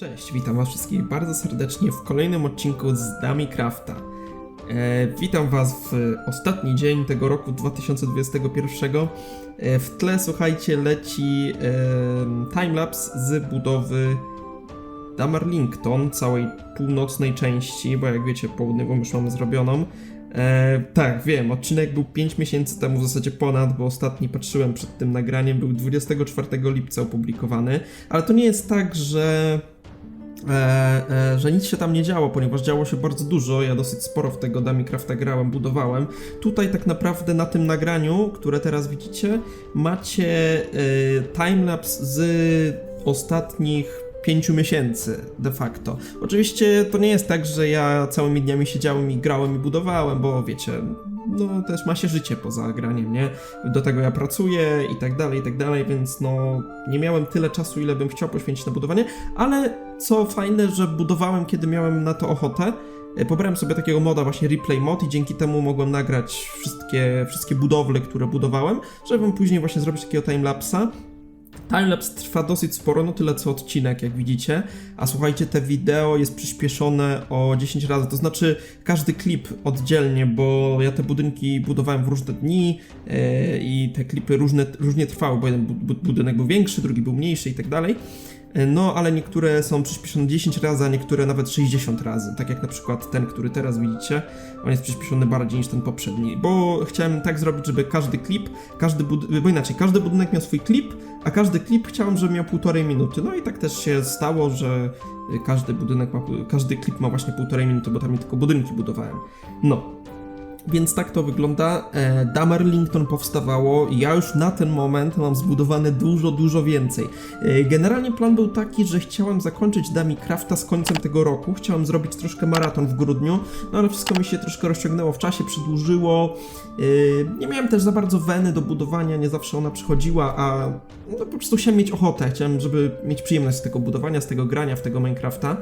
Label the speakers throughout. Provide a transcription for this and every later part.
Speaker 1: Cześć, witam was wszystkich bardzo serdecznie w kolejnym odcinku z Dami Crafta. E, witam was w ostatni dzień tego roku 2021. E, w tle, słuchajcie, leci e, timelapse z budowy Damarlington, całej północnej części, bo jak wiecie, południową już mamy zrobioną. E, tak, wiem, odcinek był 5 miesięcy temu, w zasadzie ponad, bo ostatni patrzyłem przed tym nagraniem, był 24 lipca opublikowany, ale to nie jest tak, że że nic się tam nie działo, ponieważ działo się bardzo dużo. Ja dosyć sporo w tego Dummy-Crafta grałem, budowałem. Tutaj tak naprawdę na tym nagraniu, które teraz widzicie, macie e, timelapse z ostatnich pięciu miesięcy de facto. Oczywiście to nie jest tak, że ja całymi dniami siedziałem i grałem i budowałem, bo wiecie, no też ma się życie poza graniem, nie? Do tego ja pracuję i tak dalej, i tak dalej, więc no nie miałem tyle czasu, ile bym chciał poświęcić na budowanie, ale co fajne, że budowałem, kiedy miałem na to ochotę. E, Pobrałem sobie takiego moda właśnie replay mod i dzięki temu mogłem nagrać wszystkie, wszystkie budowle, które budowałem, żeby później właśnie zrobić takiego timelapsa. Timelapse trwa dosyć sporo, no tyle co odcinek, jak widzicie. A słuchajcie, te wideo jest przyspieszone o 10 razy, to znaczy każdy klip oddzielnie, bo ja te budynki budowałem w różne dni e, i te klipy różne, różnie trwały, bo jeden bu- bu- budynek był większy, drugi był mniejszy i tak dalej. E, No, ale niektóre są przyspieszone 10 razy, a niektóre nawet 60 razy. Tak jak na przykład ten, który teraz widzicie. On jest przyspieszony bardziej niż ten poprzedni. Bo chciałem tak zrobić, żeby każdy klip, każdy bud- bo inaczej, każdy budynek miał swój klip, a każdy klip chciałem, żeby miał półtorej minuty. No i tak też się stało, że y, każdy budynek ma, każdy klip ma właśnie półtorej minuty, bo tam tylko budynki budowałem. No. Więc tak to wygląda. E, Damerlington powstawało. Ja już na ten moment mam zbudowane dużo, dużo więcej. E, Generalnie plan był taki, że chciałem zakończyć Dami Crafta z końcem tego roku. Chciałem zrobić troszkę maraton w grudniu, no ale wszystko mi się troszkę rozciągnęło w czasie, przedłużyło. E, Nie miałem też za bardzo weny do budowania, nie zawsze ona przychodziła, a no, po prostu chciałem mieć ochotę. Chciałem, żeby mieć przyjemność z tego budowania, z tego grania w tego Minecrafta.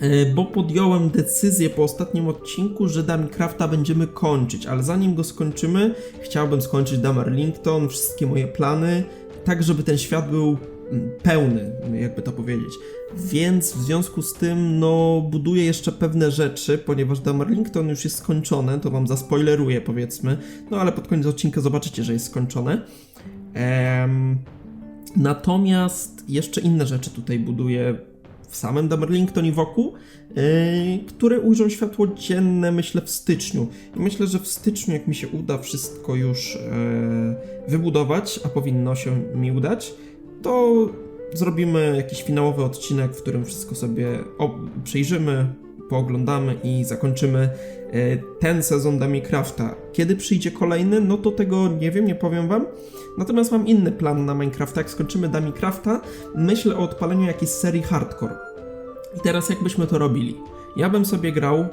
Speaker 1: E, bo podjąłem decyzję po ostatnim odcinku, że Damicrafta będziemy kończyć, ale zanim go skończymy, chciałbym skończyć Damerlington, wszystkie moje plany, tak żeby ten świat był mm, pełny, jakby to powiedzieć. Więc w związku z tym, no, buduję jeszcze pewne rzeczy, ponieważ Damerlington już jest skończone, to wam zaspoileruję powiedzmy, no ale pod koniec odcinka zobaczycie, że jest skończone. Em, Natomiast jeszcze inne rzeczy tutaj buduję w samym Damerlington i wokół, yy, które ujrzą światło dzienne, myślę, w styczniu. I myślę, że w styczniu, jak mi się uda wszystko już yy, wybudować, a powinno się mi udać, to zrobimy jakiś finałowy odcinek, w którym wszystko sobie przejrzymy, pooglądamy i zakończymy e, ten sezon Damicrafta. Kiedy przyjdzie kolejny, no to tego nie wiem, nie powiem wam. Natomiast mam inny plan na Minecrafta. Jak skończymy Damicrafta, myślę o odpaleniu jakiejś serii hardcore. I teraz jak byśmy to robili? Ja bym sobie grał, e,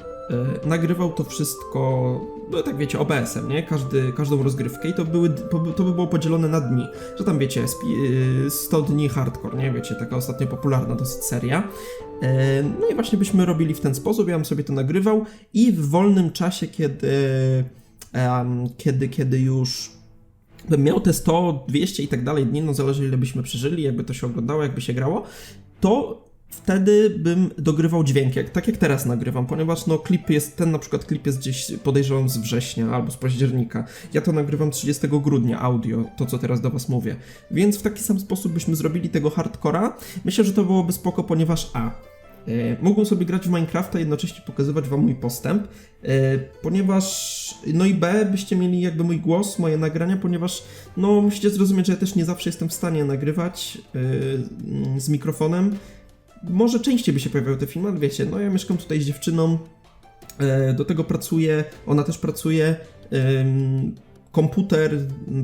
Speaker 1: nagrywał to wszystko, no tak wiecie, OBS-em, nie? Każdy, każdą rozgrywkę i to, były, to by było podzielone na dni. Że tam wiecie, spi- e, 100 dni hardcore, nie? Wiecie, taka ostatnio popularna dosyć seria. E, No i właśnie byśmy robili w ten sposób, ja bym sobie to nagrywał i w wolnym czasie, kiedy, kiedy, kiedy już bym miał te 100, 200 i tak dalej dni, no zależy ile byśmy przeżyli, jakby to się oglądało, jakby się grało, to wtedy bym dogrywał dźwięk, jak, tak jak teraz nagrywam, ponieważ no klip jest, ten na przykład klip jest gdzieś podejrzewam z września albo z października. Ja to nagrywam 30 grudnia, audio, to co teraz do was mówię. Więc w taki sam sposób byśmy zrobili tego hardcora. Myślę, że to byłoby spoko, ponieważ a, E, Mógłbym sobie grać w Minecrafta i jednocześnie pokazywać wam mój postęp, e, ponieważ, no i B, byście mieli jakby mój głos, moje nagrania, ponieważ, no musicie zrozumieć, że ja też nie zawsze jestem w stanie nagrywać e, z mikrofonem. Może częściej by się pojawiały te filmy, ale wiecie, no ja mieszkam tutaj z dziewczyną, e, do tego pracuję, ona też pracuje, komputer,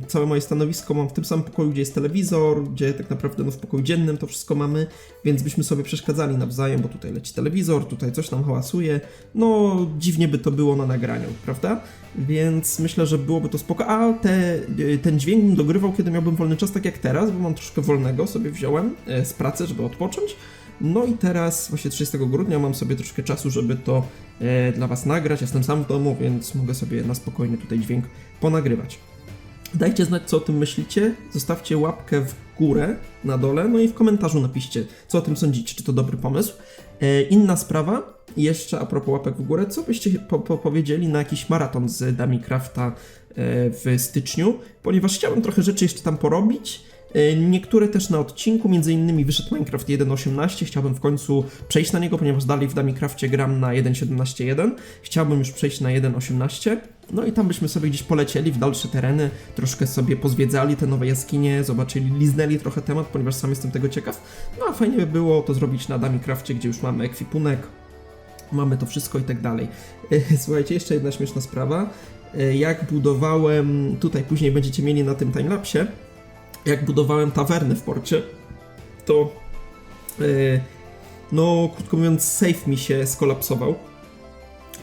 Speaker 1: całe moje stanowisko mam w tym samym pokoju, gdzie jest telewizor, gdzie tak naprawdę no, w pokoju dziennym to wszystko mamy, więc byśmy sobie przeszkadzali nawzajem, bo tutaj leci telewizor, tutaj coś nam hałasuje, no dziwnie by to było na nagraniu, prawda? Więc myślę, że byłoby to spoko, a te, ten dźwięk bym dogrywał, kiedy miałbym wolny czas, tak jak teraz, bo mam troszkę wolnego, sobie wziąłem e, z pracy, żeby odpocząć, no i teraz, właśnie 30 grudnia, mam sobie troszkę czasu, żeby to e, dla Was nagrać. Jestem sam w domu, więc mogę sobie na spokojnie tutaj dźwięk ponagrywać. Dajcie znać, co o tym myślicie. Zostawcie łapkę w górę na dole, no i w komentarzu napiszcie, co o tym sądzicie, czy to dobry pomysł. E, inna sprawa, jeszcze a propos łapek w górę, co byście po, po powiedzieli na jakiś maraton z Dami Crafta e, w styczniu, ponieważ chciałem trochę rzeczy jeszcze tam porobić. E, Niektóre też na odcinku, między innymi wyszedł Minecraft 1.18, chciałbym w końcu przejść na niego, ponieważ dalej w Damicrafcie gram na 1.17.1, chciałbym już przejść na 1.18, no i tam byśmy sobie gdzieś polecieli w dalsze tereny, troszkę sobie pozwiedzali te nowe jaskinie, zobaczyli, liznęli trochę temat, ponieważ sam jestem tego ciekaw, no a fajnie by było to zrobić na Damicrafcie, gdzie już mamy ekwipunek, mamy to wszystko i tak dalej. E, Słuchajcie, jeszcze jedna śmieszna sprawa, E, jak budowałem, tutaj później będziecie mieli na tym timelapsie, jak budowałem tawernę w porcie, to e, no krótko mówiąc safe mi się skolapsował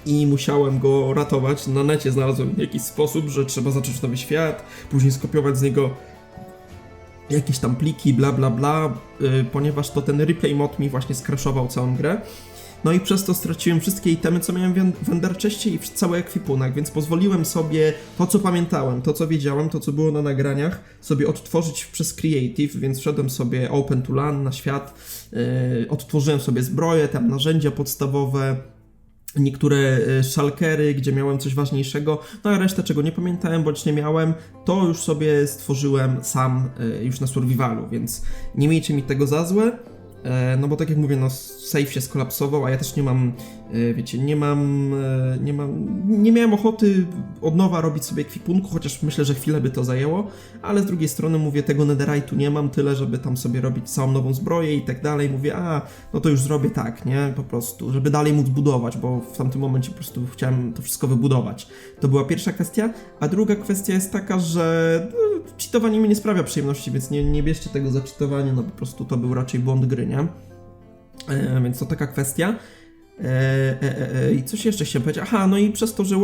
Speaker 1: i musiałem go ratować. Na necie znalazłem jakiś sposób, że trzeba zacząć nowy świat, później skopiować z niego jakieś tam pliki, bla bla bla, y, ponieważ to ten replay mod mi właśnie skraszował całą grę. No i przez to straciłem wszystkie itemy, co miałem w Enderchestie i cały ekwipunek, więc pozwoliłem sobie to, co pamiętałem, to, co wiedziałem, to, co było na nagraniach, sobie odtworzyć przez Creative, więc wszedłem sobie Open to LAN na świat, yy, odtworzyłem sobie zbroje, tam narzędzia podstawowe, niektóre e, szalkery, gdzie miałem coś ważniejszego, no a resztę, czego nie pamiętałem bądź nie miałem, to już sobie stworzyłem sam e, już na survivalu, więc nie miejcie mi tego za złe. E, No bo tak jak mówię, no save się skolapsował, a ja też nie mam, e, wiecie, nie mam, e, nie mam, nie miałem ochoty od nowa robić sobie ekwipunku, chociaż myślę, że chwilę by to zajęło, ale z drugiej strony mówię, tego netherite'u nie mam tyle, żeby tam sobie robić całą nową zbroję i tak dalej, mówię, a, no to już zrobię tak, nie, po prostu, żeby dalej móc budować, bo w tamtym momencie po prostu chciałem to wszystko wybudować. To była pierwsza kwestia, a druga kwestia jest taka, że no, cheatowanie mi nie sprawia przyjemności, więc nie, nie bierzcie tego za cheatowanie, no po prostu to był raczej błąd gry, nie? E, więc to taka kwestia. E, e, e, e, I coś jeszcze chciałem powiedzieć. Aha, no i przez to, że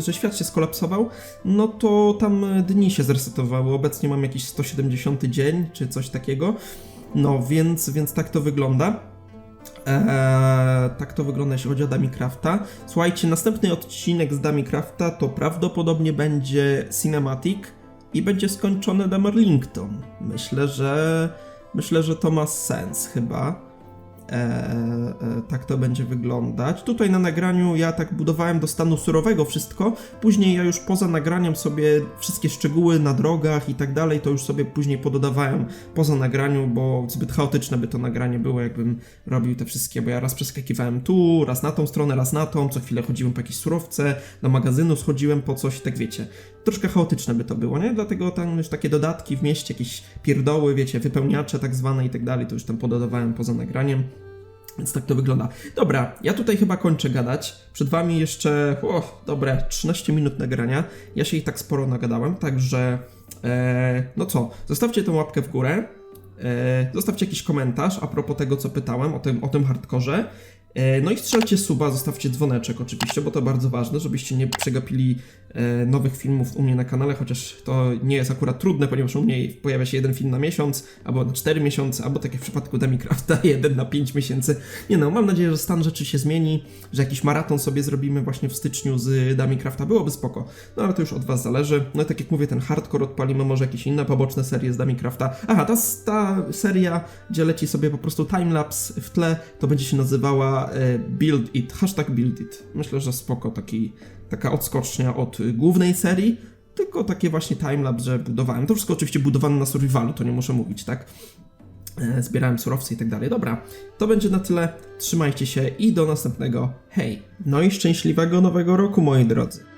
Speaker 1: że świat się skolapsował, no to tam e, dni się zresetowały. Obecnie mam jakiś 170 dzień, czy coś takiego. No, więc, więc tak to wygląda. Eee, tak to wygląda, jeśli chodzi o Damicrafta. Słuchajcie, następny odcinek z Damicrafta to prawdopodobnie będzie Cinematic i będzie skończone Damerlington. Myślę, że myślę, że to ma sens chyba. Eee, e, tak to będzie wyglądać. Tutaj na nagraniu ja tak budowałem do stanu surowego wszystko. Później ja już poza nagraniem sobie wszystkie szczegóły na drogach i tak dalej, to już sobie później pododawałem poza nagraniu, bo zbyt chaotyczne by to nagranie było, jakbym robił te wszystkie, bo ja raz przeskakiwałem tu, raz na tą stronę, raz na tą, co chwilę chodziłem po jakieś surowce, do magazynu schodziłem po coś, tak wiecie. Troszkę chaotyczne by to było, nie? Dlatego tam już takie dodatki w mieście, jakieś pierdoły, wiecie, wypełniacze tak zwane i tak dalej, to już tam pododawałem poza nagraniem. Więc tak to wygląda. Dobra, ja tutaj chyba kończę gadać. Przed wami jeszcze, o, dobre, 13 minut nagrania. Ja się i tak sporo nagadałem, także e, no co, zostawcie tą łapkę w górę. E, zostawcie jakiś komentarz a propos tego, co pytałem o tym, o tym hardkorze. E, no i strzelcie suba, zostawcie dzwoneczek oczywiście, bo to bardzo ważne, żebyście nie przegapili e, nowych filmów u mnie na kanale, chociaż to nie jest akurat trudne, ponieważ u mnie pojawia się jeden film na miesiąc, albo na 4 miesiące, albo tak jak w przypadku Demicrafta, jeden na 5 miesięcy. Nie no, mam nadzieję, że stan rzeczy się zmieni, że jakiś maraton sobie zrobimy właśnie w styczniu z Demicrafta, byłoby spoko. No ale to już od was zależy. No i tak jak mówię, ten hardcore odpalimy, może jakieś inne poboczne serie z Demicrafta. Aha, ta, ta seria, gdzie leci sobie po prostu timelapse w tle, to będzie się nazywała e, Build It, hashtag Build It. Myślę, że spoko, taki, taka odskocznia od głównej serii, tylko takie właśnie timelapse, że budowałem. To wszystko oczywiście budowane na survivalu, to nie muszę mówić, tak? E, Zbierałem surowce i tak dalej. Dobra, to będzie na tyle. Trzymajcie się i do następnego. Hej! No i szczęśliwego nowego roku, moi drodzy.